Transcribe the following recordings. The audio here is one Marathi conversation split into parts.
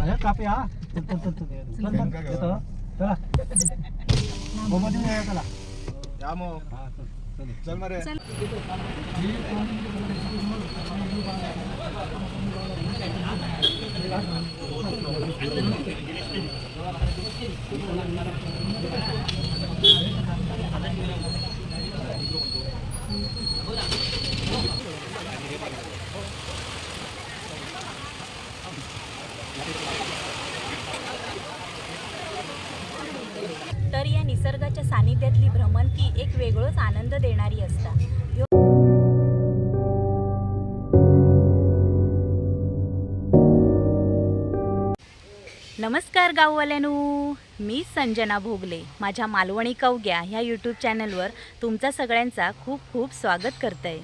अरे कापे हा चल, चल, चल, चल, चल, चल, चल, येतो. चला मोमोजी नाही आहे चला या मग हा चल चल चल मरे तर या निसर्गाच्या सानिध्यातली भ्रमंती एक वेगळंच आनंद देणारी असता. नमस्कार गाववाल्यानू मी संजना भोगले माझ्या मालवणी कवग्या ह्या यूट्यूब चॅनलवर तुमचा सगळ्यांचा खूप खूप स्वागत करतंय.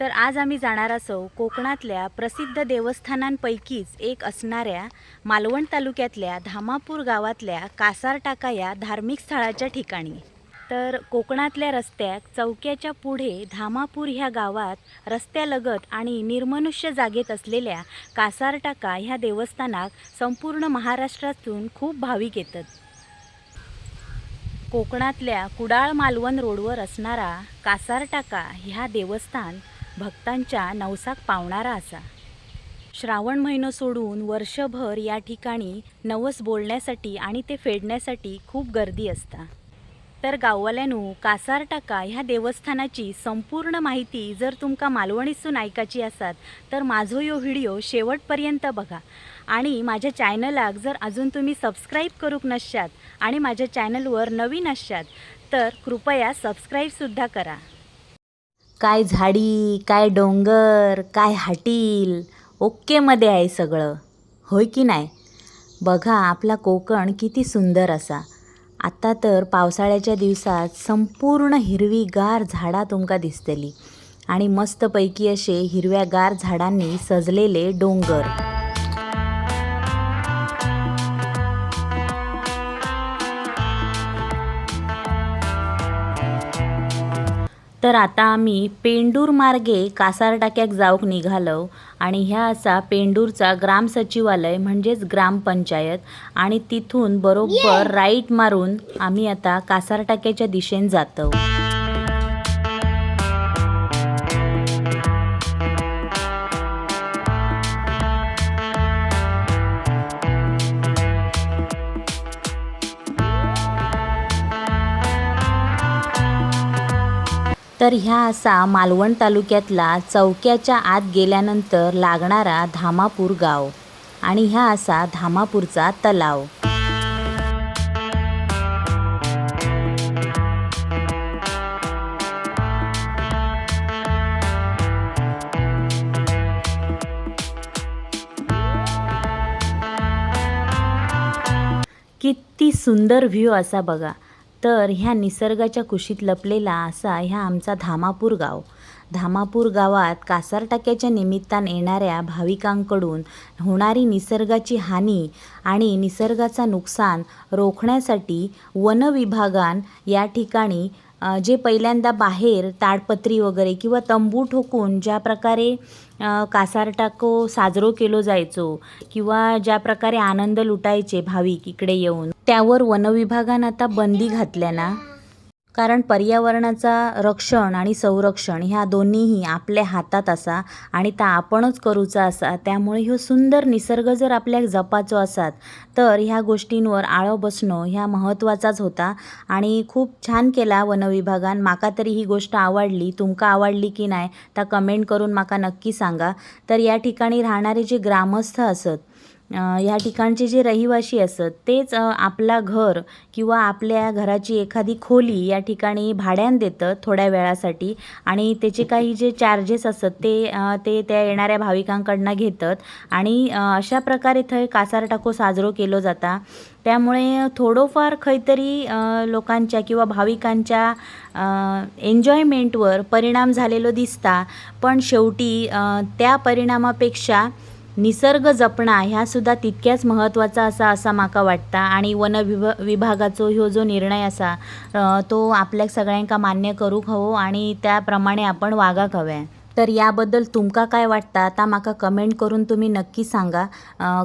तर आज आम्ही जाणार असो कोकणातल्या प्रसिद्ध देवस्थानांपैकीच एक असणाऱ्या मालवण तालुक्यातल्या धामापूर गावातल्या कासारटाका या धार्मिक स्थळाच्या ठिकाणी. तर कोकणातल्या रस्त्यात चौक्याच्या पुढे धामापूर ह्या गावात रस्त्यालगत आणि निर्मनुष्य जागेत असलेल्या कासारटाका ह्या देवस्थानात संपूर्ण महाराष्ट्रातून खूप भाविक येतात. कोकणातल्या कुडाळ मालवण रोडवर असणारा कासारटाका ह्या देवस्थान भक्तांच्या नवसाक पावणारा असा. श्रावण महिनो सोडून वर्षभर या ठिकाणी नवस बोलण्यासाठी आणि ते फेडण्यासाठी खूप गर्दी असता. तर गाववाल्यानू कासारटाका ह्या देवस्थानाची संपूर्ण माहिती जर तुमका मालवणीसून ऐकायची असात तर माझो यो व्हिडिओ शेवटपर्यंत बघा. आणि माझ्या चॅनलाक जर अजून तुम्ही सबस्क्राईब करूक नसशात आणि माझ्या चॅनलवर नवीन असशात तर कृपया सबस्क्राईबसुद्धा करा. काय झाडी काय डोंगर काय हाटील ओक्केमध्ये आहे सगळं. होय की नाही? बघा आपला कोकण किती सुंदर असा. आत्ता तर पावसाळ्याच्या दिवसात संपूर्ण हिरवीगार झाडा तुमका दिसतली. आणि मस्तपैकी असे हिरव्यागार झाडांनी सजलेले डोंगर. तर आता आम्ही पेंडूर मार्गे कासारटाक्याक जाऊक निघालो आणि ह्या असा पेंडूरचा ग्राम सचिवालय म्हणजेच ग्रामपंचायत आणि तिथून बरोबर राईट मारून आम्ही आता कासारटाक्याच्या दिशेने जातो. तर ह्या असा मालवण तालुक्यातला चौक्याच्या आत गेल्यानंतर लागणारा धामापूर गाव आणि ह्या असा धामापूरचा तलाव. किती सुंदर व्ह्यू असा बघा. तर ह्या निसर्गाच्या कुशीत लपलेला असा ह्या आमचा धामापूर गाव. धामापूर गावात कासारटाक्याच्या निमित्तान येणाऱ्या भाविकांकडून होणारी निसर्गाची हानी आणि निसर्गाचा नुकसान रोखण्यासाठी वन विभागान या ठिकाणी जे पहिल्यांदा बाहेर ताडपत्री वगैरे किंवा तंबू ठोकून ज्या प्रकारे कासारटाको साजरो केलो जायचो किंवा ज्या प्रकारे आनंद लुटायचे भाविक इकडे येऊन त्यावर वनविभागानं आता बंदी घातल्या ना. कारण पर्यावरणाचा रक्षण आणि संरक्षण ह्या दोन्हीही आपल्या हातात असा आणि ता आपणच करूचा असा त्यामुळे ह्यो सुंदर निसर्ग जर आपल्याक जपाचो असात तर ह्या गोष्टींवर आळो बसणं ह्या महत्त्वाचाच होता. आणि खूप छान केला वनविभागान. माका तरी ही गोष्ट आवडली. तुमका आवडली की नाही ता कमेंट करून माका नक्की सांगा. तर या ठिकाणी राहणारे जे ग्रामस्थ असत ह्या ठिकाणचे जे रहिवासी असत तेच आपला घर किंवा आपल्या घराची एखादी खोली या ठिकाणी भाड्यान देतं थोड्या वेळासाठी. आणि त्याचे काही जे चार्जेस असत ते ते त्या येणाऱ्या भाविकांकडनं घेतात. आणि अशा प्रकारे थंय कासार टाको साजरो केलो जाता. त्यामुळे थोडंफार खंयतरी लोकांच्या किंवा भाविकांच्या एन्जॉयमेंटवर परिणाम झालेलो दिसता. पण शेवटी त्या परिणामापेक्षा निसर्ग जपणा ह्या सुद्धा तितक्याच महत्त्वाचा असा असा माका वाटता. आणि वन विभ विभागाचो ह्यो जो निर्णय असा तो आपल्याक सगळ्यांका मान्य करूक हवो आणि त्याप्रमाणे आपण वागाक हवें. तर याबद्दल तुमका काय वाटता? आता माका कमेंट करून तुम्ही नक्की सांगा.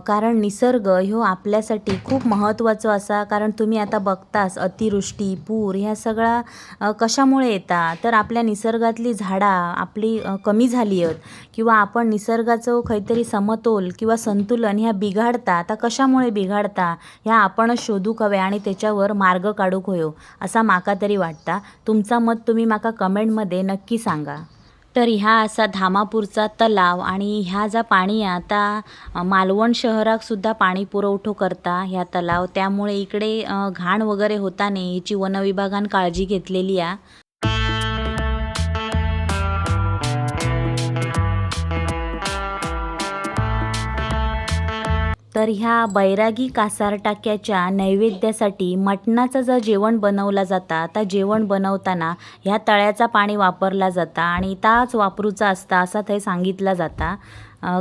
कारण निसर्ग ह्यो आपल्यासाठी खूप महत्त्वाचो असा कारण तुम्ही आता बघतास अतिवृष्टी पूर ह्या सगळा कशामुळे येता? तर आपल्या निसर्गातली झाडां आपली कमी झाली आहेत किंवा आपण निसर्गाचं काहीतरी समतोल किंवा संतुलन ह्या बिघाडता आता कशामुळे बिघाडता? ह्या आपणच शोधूक हवे आणि त्याच्यावर मार्ग काढूक होयो असा माका तरी वाटता. तुमचा मत तुम्ही माका कमेंटमध्ये नक्की सांगा. तर ह्या असा धामापूरचा तलाव आणि ह्या जा पाणी आता मालवण शहराकसुद्धा पाणी पुरवठो करता ह्या तलाव. त्यामुळे इकडे घाण वगैरे होता नाही याची वनविभागान काळजी घेतलेली आहे. तर ह्या बैरागी कासार टाक्याच्या नैवेद्यासाठी मटणाचं जर जेवण बनवला जाता त्या जेवण बनवताना ह्या तळ्याचा पाणी वापरला जाता आणि ताच वापरूचा असता असा थंय सांगितला जाता.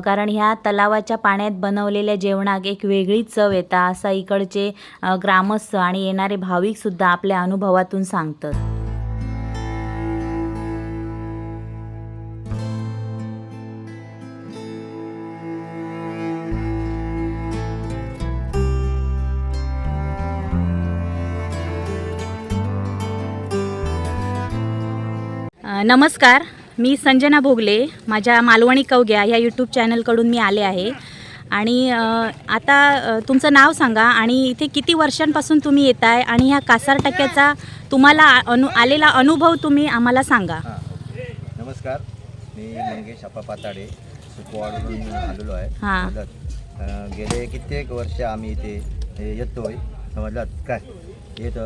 कारण ह्या तलावाच्या पाण्यात बनवलेल्या जेवणाक एक वेगळीच चव येता असा इकडचे ग्रामस्थ आणि येणारे भाविकसुद्धा आपल्या अनुभवातून सांगतात. नमस्कार मी संजना भोगले माझ्या मालवणी कवग्या ह्या यूट्यूब चॅनलकडून मी आले आहे. आणि आता तुमचं नाव सांगा आणि इथे किती वर्षांपासून तुम्ही येत आहे आणि ह्या कासार टक्क्याचा तुम्हाला अनु आलेला अनुभव तुम्ही आम्हाला सांगा. हां नमस्कार. मी मंगेश अप्पा पाताडे सुकवाडवरून आलेलो आहे. हां. गेले कित्येक वर्ष आम्ही इथे येतोय. समजलात काय? येत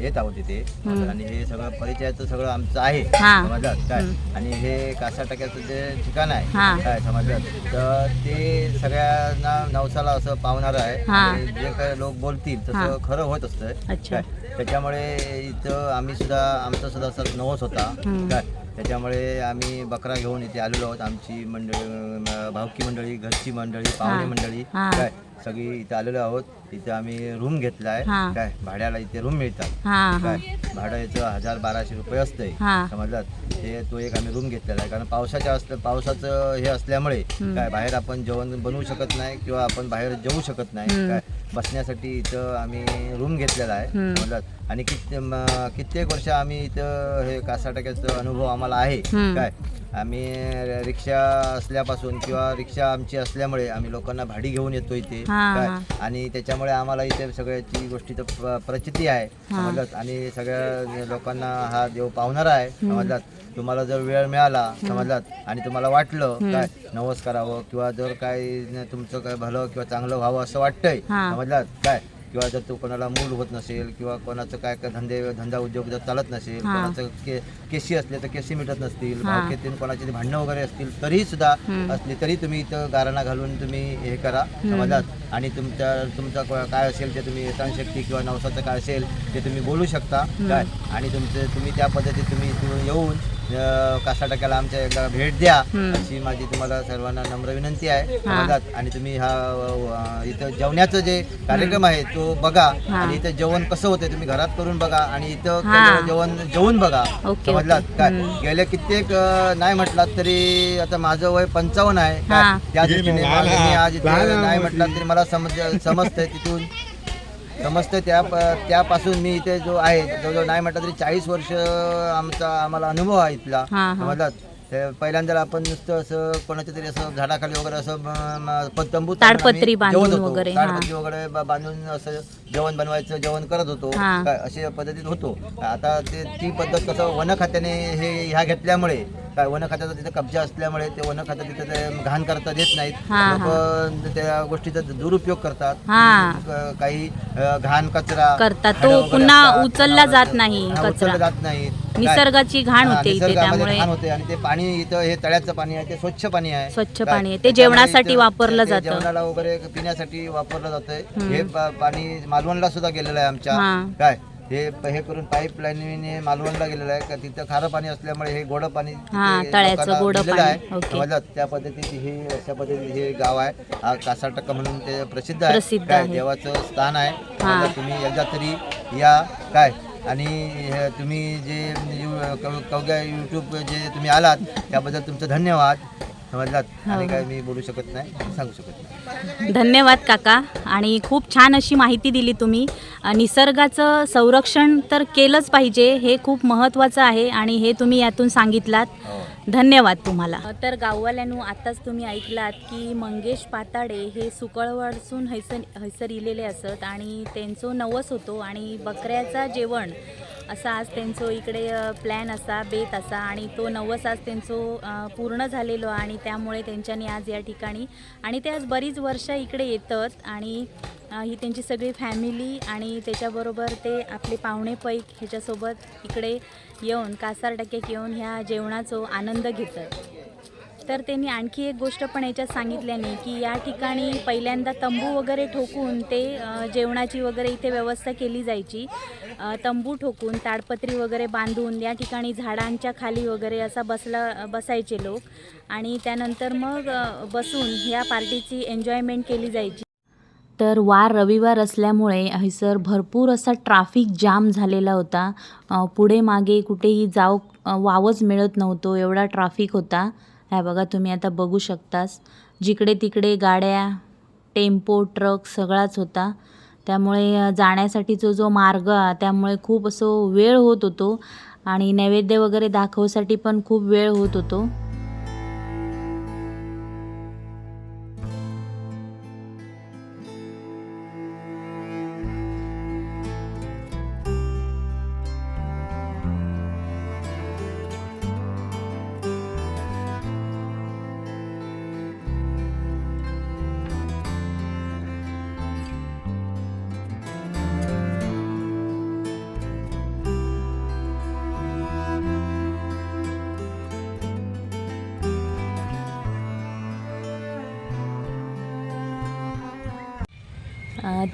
येत आहोत इथे हम्म. आणि हे सगळं परिचयाचं सगळं आमचं आहे हां. समजलात काय. आणि हे कासा टक्क्याचं जे ठिकाण हां. आहे काय समजलात तर ते सगळ्यांना नवसाला असं पावणारं आहे हां. आणि जे काही लोक बोलतील हां. तसं खरं होत असतं अच्छा. त्याच्यामुळे इथं आम्ही सुद्धा आमचा सुद्धा असा नवस होता हम्म. काय त्याच्यामुळे आम्ही बकरा घेऊन इथे आलेलो आहोत आमची मंडळी अं, भावकी मंडळी घरची मंडळी पाहुणे हां. मंडळी हां. काय सगळी इथे आलेलो आहोत इथे आम्ही रूम घेतलाय हां. काय भाड्याला इथे रूम मिळतात हां हां काय भाडं याचं हजार बाराशे रुपये असतंय हां. समजलात ते तो एक आम्ही रूम घेतलेला आहे कारण पावसाच्या असलं पावसाचं हे असल्यामुळे. काय बाहेर आपण जेवण बनवू शकत नाही किंवा आपण बाहेर जेवू शकत नाही. काय बसण्यासाठी इथं आम्ही रूम घेतलेला आहे. समजलात आणि कित म, कित्येक वर्ष आम्ही इथं हे कासा टाक्याचा अनुभव आम्हाला आहे. काय आम्ही रिक्षा असल्यापासून किंवा रिक्षा आमची असल्यामुळे आम्ही लोकांना भाडी घेऊन येतो इथे. हां, काय? हां. आणि त्याच्यामुळे आम्हाला इथे सगळ्याची गोष्टीचं प- प्रचिती आहे. समजलात? आणि सगळ्या लोकांना हा देव पावणारा आहे समजलात? तुम्हाला जर वेळ मिळाला समजलात? आणि तुम्हाला वाटलं काय नवस करावं किंवा जर काय न- तुमचं काय भलं किंवा चांगलं व्हावं असं वाटतंय हां. समजलात? काय? किंवा जर तो कोणाला मूल होत नसेल किंवा कोणाचं काय काय धंदे धंदा उद्योग जर चालत नसेल हां. कोणाचं के केसी असले तर केसी मिटत नसतील हां. भावकीतील कोणाची भांडणं वगैरे असतील तरी सुद्धा हम्म. असली तरी तुम्ही इथं गाराणा घालून तुम्ही हे करा समजलात आणि तुमच्या तुमचा क- काय असेल ते तुम्ही शक्ती किंवा नवसाचं काय असेल ते तुम्ही बोलू शकता काय आणि तुमचे तुम्ही त्या पद्धतीत तुम्ही इथून येऊन कासा टक्क्याला आमच्या एकदा भेट द्या. अशी माझी तुम्हाला सर्वांना नम्र विनंती आहे आणि तुम्ही हा इथं जेवण्याचं जे कार्यक्रम आहे तो बघा. आणि इथं जेवण कसं होतंय तुम्ही घरात करून बघा आणि इथं. केलेलं जेवण जेवून बघा समजलात. काय. गेले कित्येक नाही म्हटलात तरी आता माझं वय पंचावन्न आहे? हां. त्या दृष्टीने मी आज इथे नाही म्हटलात तरी मला समज समजतंय तिथून समजतं त्या त्यापासून मी इथे जो आहे जवळजवळ नाही म्हटलं तरी चाळीस वर्ष आमचा आम्हाला अनुभव आहे इथला. समजलात ते पहिल्यांदा आपण नुसतं असं कोणाच्या तरी असं झाडाखाली वगैरे असं तंबू ताडपत्री बांधून. वगैरे, हां. ताडपत्री वगैरे बांधून असं जेवण बनवायचं जेवण करत होतो हां. काय अशा पद्धतीत होतो आता ते ती पद्धत कसं वन खात्याने हे ह्या घेतल्यामुळे काय वन खात्याचा तिथे कब्जा असल्यामुळे ते वन खात्यात तिथे ते घाण करता देत नाहीत हां, लोक त्या गोष्टीचा दुरुपयोग करतात हां. क- काही अ, घाण कचरा करतात. तो वगैरे पुन्हा असतात, उचलला जात नाही हां, कचरा. उचलला जात नाही काय? निसर्गाची घाण हां, होते इथे निसर्गामध्ये त्यामुळे घाण होते आणि ते पाणी इथं हे तळ्याचं पाणी आहे ते स्वच्छ पाणी आहे स्वच्छ काय? पाणी आहे. ते जेवणासाठी इथं- वापरलं ते जातं. जेवणाला वगैरे पिण्यासाठी वापरलं जातंय हे पा- पाणी मालवणला सुद्धा गेलेलं आहे आमच्या हां. काय हे हे करून पाईप लाईनीने मालवणला गेलेलं आहे का तिथं खारं पाणी असल्यामुळे हे गोडं पाणी तिथे हां, तळ्याचं लोकांना गोडं दिलेलं पाणी. आहे. ओके. समजलं? त्या पद्धतीत हे अशा पद्धतीत हे गाव आहे हा कासाटक्का म्हणून ते प्रसिद्ध आहे प्रसिद्ध काय आहे. देवाचं स्थान आहे हां. समजलं? तुम्ही एकदा तरी या काय आणि हे तुम्ही जे यू- कव- कवग्या यूट्यूब जे तुम्ही आलात त्याबद्दल तुमचं धन्यवाद समजलात आणि काय मी बोलू शकत नाही सांगू शकत नाही. धन्यवाद काका. आणि खूप छान अशी माहिती दिली तुम्ही. अ, निसर्गाचं संरक्षण तर केलंच पाहिजे हे खूप महत्त्वाचं आहे आणि हे तुम्ही यातून सांगितलात. हो. धन्यवाद तुम्हाला. तर गाववाल्यांनो आताच तुम्ही ऐकलात की मंगेश पाताडे हे सुकळवरसून हैसर हैसर इलेले असत आणि त्यांचं नवस होतो आणि बकऱ्याचा जेवण असा आज त्यांचं इकडे प्लॅन असा बेत असा आणि तो नवस आज त्यांचं पूर्ण झालेलो आणि त्यामुळे त्यांच्यानी आज या ठिकाणी आणि ते आज बरीच वर्ष इकडे येतात आणि ही त्यांची सगळी फॅमिली आणि त्याच्याबरोबर ते आपले पाहुणे पैक ह्याच्यासोबत इकडे येऊन कासार टक्क्यात येऊन ह्या जेवणाचा आनंद घेतात. तर त्यांनी आणखी एक गोष्ट पण याच्यात सांगितल्याने की या ठिकाणी पहिल्यांदा तंबू वगैरे ठोकून ते जेवणाची वगैरे इथे व्यवस्था केली जायची. तंबू ठोकून ताडपत्री वगैरे बांधून या ठिकाणी झाडांच्या खाली वगैरे असा बसला बसायचे लोक. आणि त्यानंतर मग बसून या पार्टीची एन्जॉयमेंट केली जायची. तर वार रविवार असल्यामुळे हैसर भरपूर असा ट्राफिक जाम झालेला होता. पुढे मागे कुठेही जाऊ वावच मिळत नव्हतो एवढा ट्राफिक होता. ह्या बघा तुम्ही आता बघू शकतास जिकडे तिकडे गाड्या टेम्पो ट्रक सगळाच होता. त्यामुळे जाण्यासाठीचा जो जो मार्ग त्यामुळे खूप असं वेळ होत होतो. आणि नैवेद्य वगैरे दाखवसाठी पण खूप वेळ होत होतो.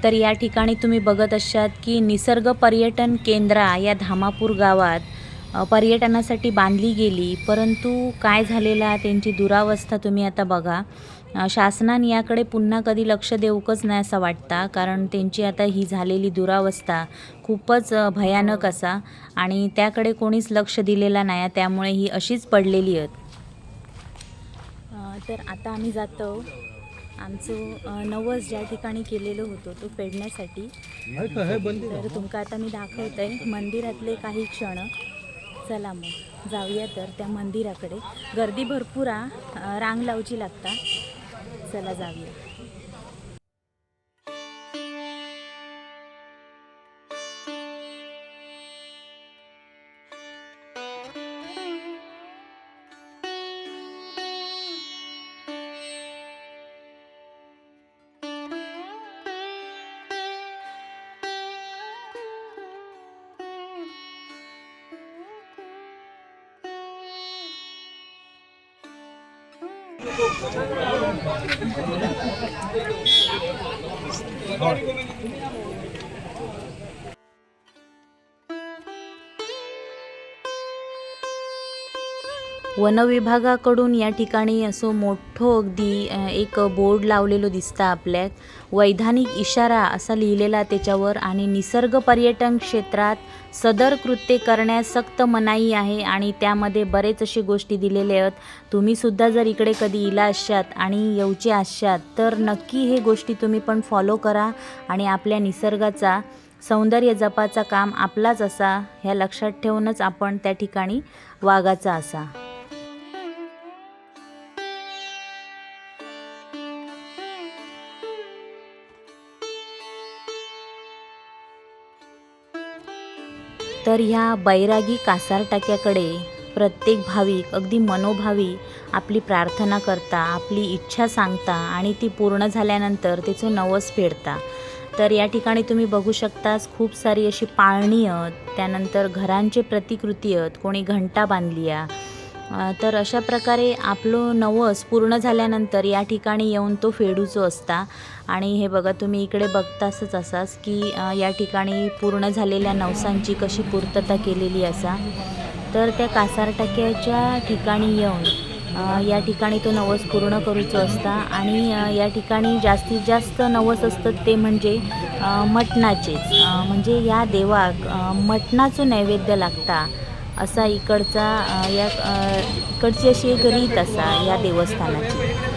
तर या ठिकाणी तुम्ही बघत असाल की निसर्ग पर्यटन केंद्र या धामापूर गावात पर्यटनासाठी बांधली गेली. परंतु काय झालेला त्यांची दुरावस्था तुम्ही आता बघा. शासनाने याकडे पुन्हा कधी लक्ष देऊकच नाही असं वाटता कारण त्यांची आता ही झालेली दुरावस्था खूपच भयानक असा आणि त्याकडे कोणीच लक्ष दिलेला नाही त्यामुळे ही अशीच पडलेली आहेत. तर आता आम्ही जातो. आमचं नवस ज्या ठिकाणी केलेलं होतं तो फेडण्यासाठी. तर तुमका आता मी दाखवत आहे मंदिरातले काही क्षण. चला मग जाऊया तर त्या मंदिराकडे. गर्दी भरपूर रांग लावची लागता. चला जाऊया. Thank you. वनविभागाकडून या ठिकाणी असं मोठं अगदी एक बोर्ड लावलेलं दिसतं आपल्यात. वैधानिक इशारा असा लिहिलेला त्याच्यावर आणि निसर्ग पर्यटन क्षेत्रात सदर कृत्ये करण्यास सक्त मनाई आहे आणि त्यामध्ये बरेच अशी गोष्टी दिलेल्या आहेत. तुम्ही सुद्धा जर इकडे कधी इला असशात आणि येऊचे असशात तर नक्की हे गोष्टी तुम्ही पण फॉलो करा आणि आपल्या निसर्गाचा सौंदर्य जपाचा काम आपलाच असा ह्या लक्षात ठेवूनच आपण त्या ठिकाणी वागाचा असा. तर ह्या बैरागी कासार टाक्याकडे प्रत्येक भाविक अगदी मनोभावी आपली प्रार्थना करता आपली इच्छा सांगता आणि ती पूर्ण झाल्यानंतर तिचं नवस फेडता. तर या ठिकाणी तुम्ही बघू शकताच खूप सारी अशी पाळणी आहेत त्यानंतर घरांचे प्रतिकृती आहेत कोणी घंटा बांधली आहे तर अशा प्रकारे आपलं नवस पूर्ण झाल्यानंतर या ठिकाणी येऊन तो फेडूचो असता. आणि हे बघा तुम्ही इकडे बघतासच असाच की या ठिकाणी पूर्ण झालेल्या नवसांची कशी पूर्तता केलेली असा. तर त्या कासार टाक्याच्या ठिकाणी येऊन या ठिकाणी तो नवस पूर्ण करूचो असता. आणि या ठिकाणी जास्तीत जास्त नवस असतात ते म्हणजे मटणाचेच. म्हणजे या देवाक मटणाचं नैवेद्य लागता. असा इकडचा या इकडची अशी एक रीत असा या देवस्थानाची.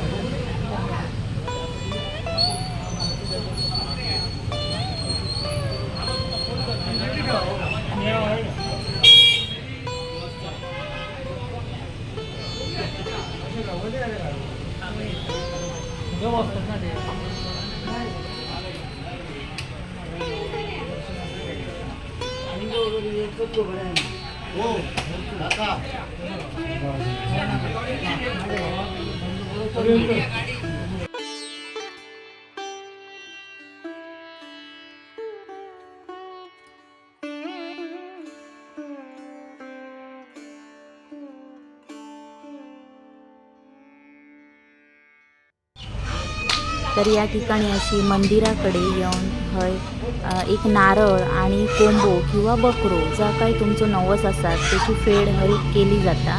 तर या ठिकाणी अशी मंदिराकडे येऊन हय एक नारळ आणि कोंबो किंवा बकरो जा काही तुमचं नवस असतात त्याची फेड हय केली जाता.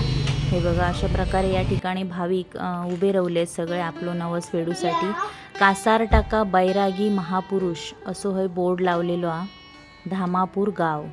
हे बघा अशा प्रकारे या ठिकाणी भाविक उभे रवले सगळे आपलो नवस फेडूसाठी. कासार टाका बैरागी महापुरुष असो हय बोर्ड लावलेलो आ धामापूर गाव.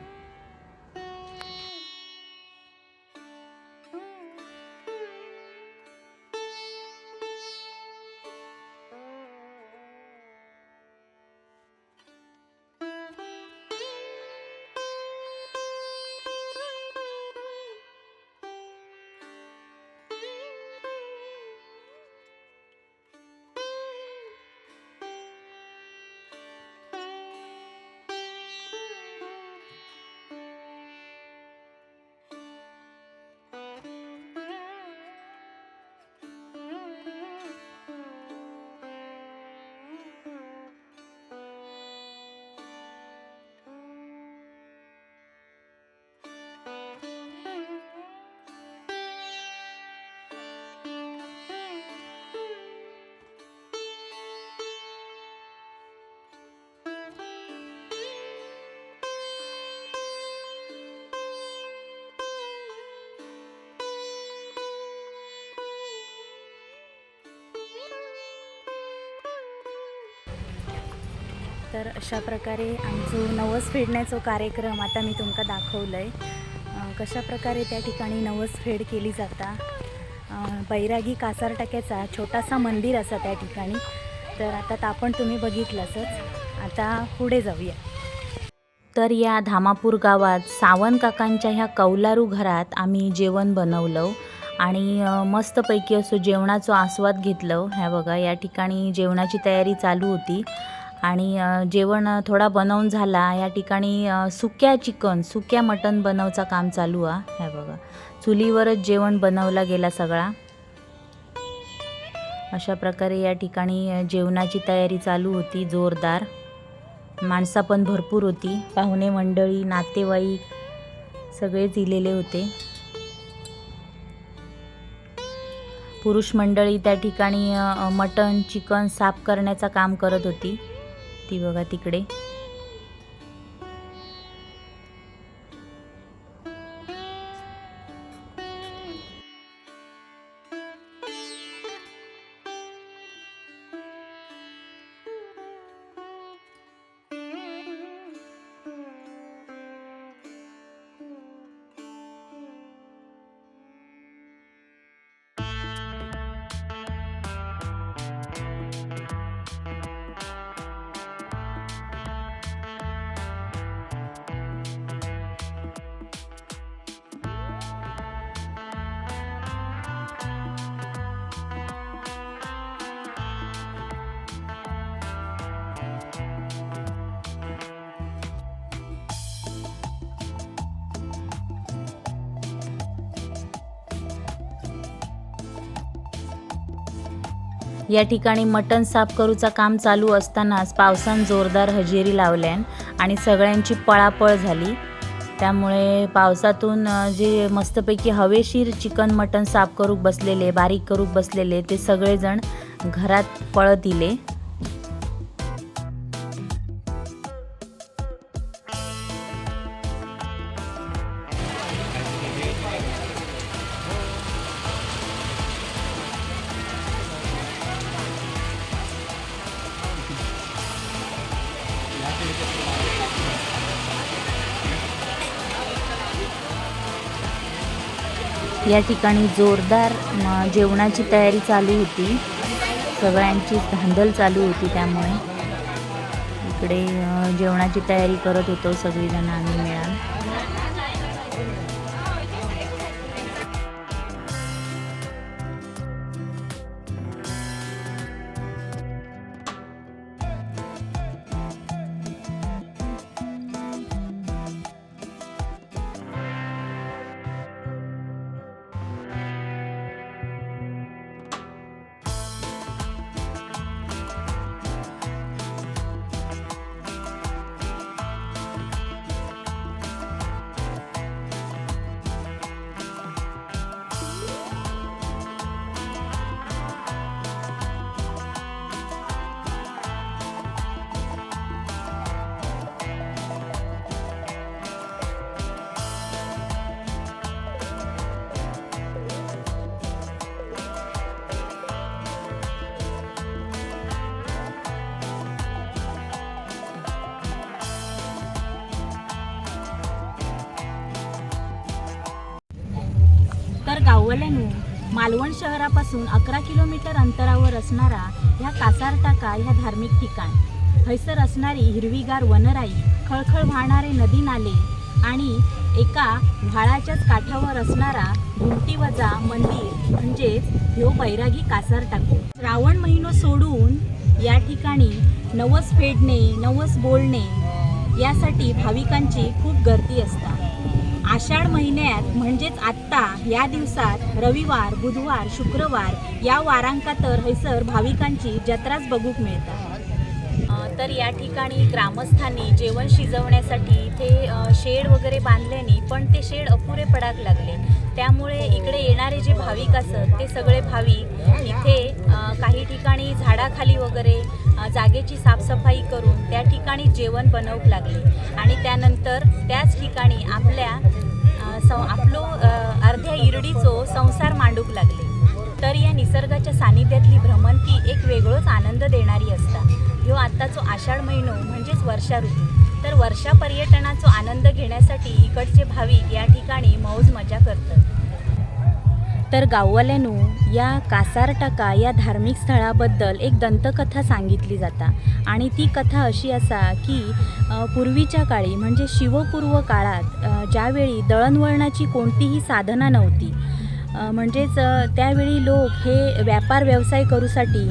तर अशा प्रकारे आमचो नवस फेडण्याचो कार्यक्रम आता मी तुमका दाखवलं आहे कशा प्रकारे त्या ठिकाणी नवस फेड केली जाता? बैरागी बैरागी कासारटाक्याचा छोटासा मंदिर असा त्या ठिकाणी. तर आता तापण आपण तुम्ही बघितलंच आता पुढे जाऊया. तर या धामापूर गावात सावंत काकांच्या ह्या कौलारू घरात आम्ही जेवण बनवलं आणि मस्तपैकी असं जेवणाचं आस्वाद घेतलं ह्या बघा या ठिकाणी जेवणाची तयारी चालू होती. आणि जेवण थोडा बनवून झाला. या ठिकाणी सुक्या चिकन सुक्या मटण बनवचा काम चालू आ. ह्या बघा. चुलीवरच जेवण बनवला गेला सगळा. अशा प्रकारे या ठिकाणी जेवणाची तयारी चालू होती जोरदार. माणसं पण भरपूर होती. पाहुणे मंडळी नातेवाईक सगळेच इलेले होते. पुरुष मंडळी त्या ठिकाणी मटन मटण चिकन साफ करण्याचं काम करत होती. ती बघा तिकडे. या ठिकाणी मटण साफ करूचा काम चालू असतानाच पावसान जोरदार हजेरी लावल्यान आणि सगळ्यांची पळापळ झाली. त्यामुळे पावसातून जे मस्तपैकी हवेशीर चिकन मटण साफ करूक बसलेले बारीक करूक बसलेले ते सगळेजण घरात पळत इले. या ठिकाणी जोरदार जेवणाची तयारी चालू होती. सगळ्यांची धांदल चालू होती त्यामुळे. इकडे जेवणाची तयारी करत होतो सगळीजण आम्ही मिळाल. गाववाल्यानो मालवण शहरापासून अकरा किलोमीटर अंतरावर असणारा ह्या कासारटाका ह्या धार्मिक ठिकाण. हैसर असणारी हिरवीगार वनराई खळखळ वाहणारे नदी नाले आणि एका व्हाळाच्याच काठावर असणारा घुमटीवजा मंदिर म्हणजेच ह्यो बैरागी कासार टाको. श्रावण महिनो सोडून या ठिकाणी नवस फेडणे नवस बोलणे यासाठी भाविकांची खूप गर्दी असतात आषाढ महिन्यात म्हणजेच आत्ता या दिवसात रविवार बुधवार शुक्रवार या वारांका तर हैसर भाविकांची जत्राच बघूक मिळतात तर या ठिकाणी ग्रामस्थांनी जेवण शिजवण्यासाठी इथे शेड वगैरे बांधल्याने पण ते शेड अपुरे पडाक लागले. त्यामुळे इकडे येणारे जे भाविक असत ते सगळे भाविक इथे काही ठिकाणी झाडाखाली वगैरे जागेची साफसफाई करून त्या ठिकाणी जेवण बनवूक लागले. आणि त्यानंतर त्याच ठिकाणी आपल्या सं आपलो अर्ध्या इरडीचो संसार मांडूक लागले. तर या निसर्गाच्या सानिध्यातली भ्रमंती एक वेगळोच आनंद देणारी असता. ह्यो आत्ताचो आषाढ महिनो म्हणजेच वर्षा ऋतू तर वर्षा पर्यटनाचो आनंद घेण्यासाठी इकडचे भाविक या ठिकाणी मौज मजा करतात. तर गाववाल्यानो या कासारटाका या धार्मिक स्थळाबद्दल एक दंतकथा सांगितली जाता. आणि ती कथा अशी असा की पूर्वीच्या काळी म्हणजे शिवपूर्व काळात ज्यावेळी दळणवळणाची कोणतीही साधना नव्हती म्हणजेच त्यावेळी लोक हे व्यापार व्यवसाय करूसाठी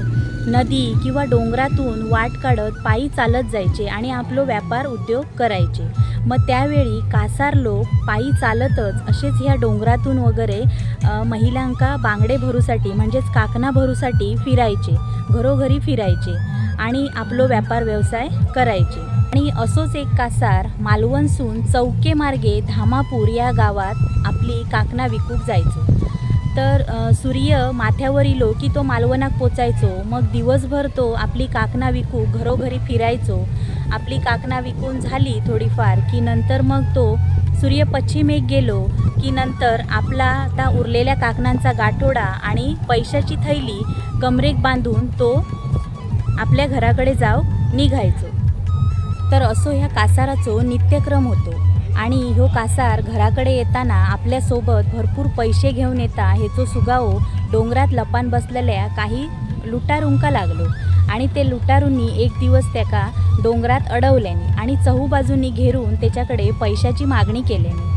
नदी किंवा डोंगरातून वाट काढत पायी चालत जायचे आणि आपलो व्यापार उद्योग करायचे. मग त्यावेळी कासार लोक पायी चालतच असेच ह्या डोंगरातून वगैरे महिलांका बांगडे भरूसाठी म्हणजेच काकणा भरूसाठी फिरायचे घरोघरी फिरायचे आणि आपलो व्यापार व्यवसाय करायचे. आणि असोच एक कासार मालवणसून चौके मार्गे धामापूर या गावात आपली काकणा विकूक जायचो. तर सूर्य माथ्यावर इलो की तो मालवणात पोचायचो. मग दिवसभर तो आपली काकणा विकू घरोघरी फिरायचो. आपली काकणा विकून झाली थोडीफार की नंतर मग तो सूर्य पश्चिमेक गेलो की नंतर आपला त्या उरलेल्या काकणांचा गाठोडा आणि पैशाची थैली कमरेक बांधून तो आपल्या घराकडे जाऊ निघायचो. तर असो ह्या कासाराचो नित्यक्रम होतो. आणि ह्यो कासार घराकडे येताना आपल्यासोबत भरपूर पैसे घेऊन येता हेचो सुगावो डोंगरात लपान बसलेल्या काही लुटारुंका लागलो. आणि ते लुटारूंनी एक दिवस त्याका डोंगरात अडवल्याने आणि चहूबाजूंनी घेरून त्याच्याकडे पैशाची मागणी केल्याने.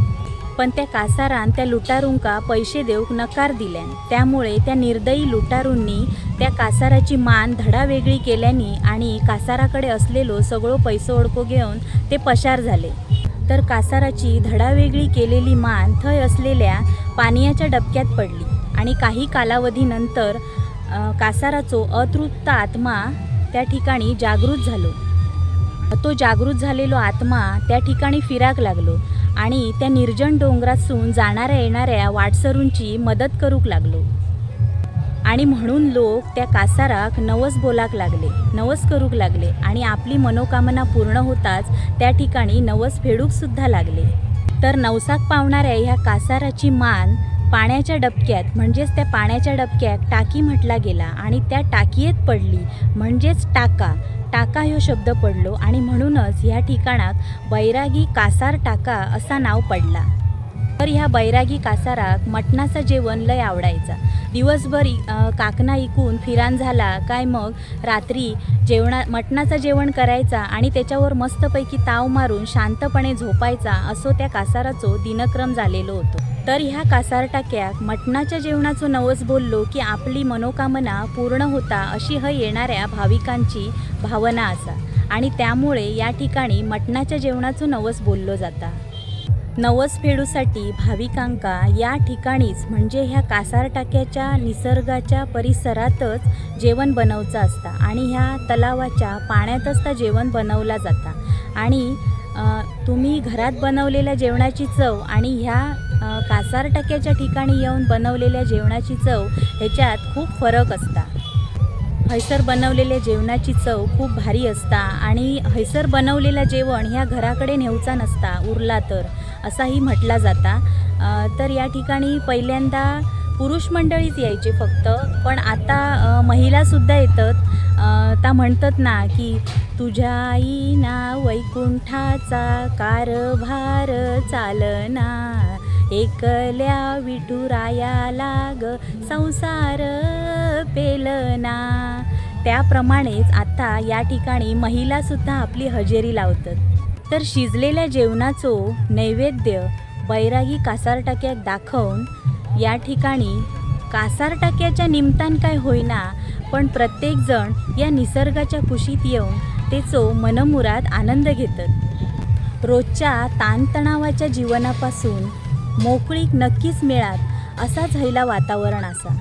पण त्या कासारान त्या लुटारूंका पैसे देऊक नकार दिल्यान. त्यामुळे त्या निर्दयी लुटारूंनी त्या कासाराची मान धडा वेगळी केल्यानी आणि कासाराकडे असलेलो सगळो पैसो ओडको घेऊन ते पशार झाले. तर कासाराची धडावेगळी केलेली मान थंय असलेल्या पानियाच्या डबक्यात पडली आणि काही कालावधीनंतर कासाराचो अतृप्त आत्मा त्या ठिकाणी जागृत झालो. तो जागृत झालेलो आत्मा त्या ठिकाणी फिराक लागलो. आणि त्या निर्जन डोंगरातसून जाणाऱ्या येणाऱ्या वाटसरूंची मदत करूक लागलो. आणि म्हणून लोक त्या कासाराक नवस बोलाक लागले नवस करूक लागले आणि आपली मनोकामना पूर्ण होताच त्या ठिकाणी नवस फेडूक सुद्धा लागले. तर नवसाक पावणाऱ्या ह्या कासाराची मान पाण्याच्या डबक्यात म्हणजेच त्या पाण्याच्या डबक्यात टाकी म्हटला गेला आणि त्या टाकीयेत पडली म्हणजेच टाका. टाका ह्यो शब्द पडलो आणि म्हणूनच ह्या ठिकाणाक बैरागी कासार टाका असा नाव पडला. तर ह्या बैरागी कासाराक मटणाचं जेवण लय आवडायचा. दिवसभर काकणा काकना इकून फिरान झाला काय मग? रात्री जेवणा मटणाचं जेवण करायचा आणि त्याच्यावर मस्तपैकी ताव मारून शांतपणे झोपायचा असो त्या कासाराचो दिनक्रम झालेलो होतो. तर ह्या कासार टाक्याक मटणाच्या जेवणाचो नवस बोललो की आपली मनोकामना पूर्ण होता अशी ह येणाऱ्या भाविकांची भावना असा. आणि त्यामुळे या ठिकाणी मटणाच्या जेवणाचो नवस बोललो जाता. नवस फेडूसाठी भाविकांका या ठिकाणीच म्हणजे ह्या कासार टाक्याच्या निसर्गाच्या परिसरातच जेवण बनवचं असता आणि ह्या तलावाच्या पाण्यातच त्या जेवण बनवला जाता. आणि तुम्ही घरात बनवलेल्या जेवणाची चव आणि ह्या कासार टाक्याच्या ठिकाणी येऊन बनवलेल्या जेवणाची चव ह्याच्यात खूप फरक असता. हैसर बनवलेल्या जेवणाची चव खूप भारी असता आणि हैसर बनवलेलं जेवण ह्या घराकडे नेऊचा नसता उरला तर असाही म्हटला जाता. तर या ठिकाणी पहिल्यांदा पुरुष मंडळीच यायचे फक्त पण आता महिलासुद्धा येतात. ता म्हणतात ना की तुझ्या आईना वैकुंठाचा कारभार चालना. एकल्या विठुरायाला ग संसार पेलना. त्याप्रमाणेच आता या ठिकाणी महिलासुद्धा आपली हजेरी लावतात. तर शिजलेल्या जेवणाचो नैवेद्य बैरागी कासारटाक्यात दाखवून या ठिकाणी कासारटाक्याच्या निमतान काय होईना पण प्रत्येकजण या निसर्गाच्या कुशीत येऊन तेचो मनमुराद आनंद घेतात. रोजच्या ताणतणावाच्या जीवनापासून मोकळीक नक्कीच मिळात असाच हैला वातावरण असा.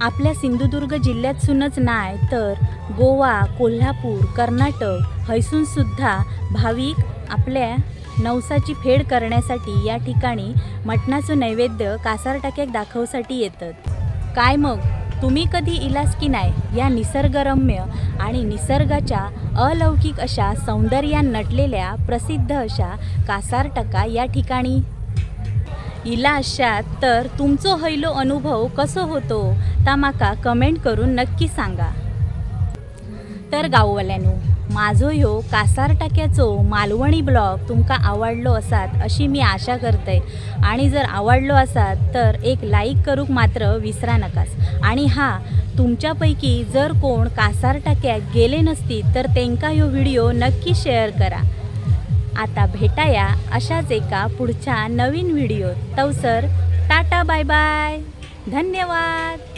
आपल्या सिंधुदुर्ग जिल्ह्यातसूनच नाय तर गोवा कोल्हापूर कर्नाटक हैसूनसुद्धा भाविक आपल्या नवसाची फेड करण्यासाठी या ठिकाणी मटणाचं नैवेद्य कासार टाक्याक दाखवसाठी येतात. काय मग? तुम्ही कधी इलास की नाही या निसर्गरम्य आणि निसर्गाच्या अलौकिक अशा सौंदर्यान नटलेल्या प्रसिद्ध अशा कासारटका या ठिकाणी? इलाशात तर तुमचो हैलो अनुभव कसो होतो ता म्हाका कमेंट करून नक्की सांगा. तर गाववाल्यांनो माझो ह्यो कासार टाक्याचो मालवणी ब्लॉग तुमका आवडलो असात अशी मी आशा करते. आणि जर आवडलो असात तर एक लाईक करूक मात्र विसरा नकास. आणि हा तुमच्यापैकी जर कोण कासार टाक्याक गेले नसतील तर तेंका ह्यो व्हिडिओ नक्की शेअर करा. आता भेटाया अशाच एका पुढच्या नवीन व्हिडिओत. तवसर टाटा बाय बाय. धन्यवाद.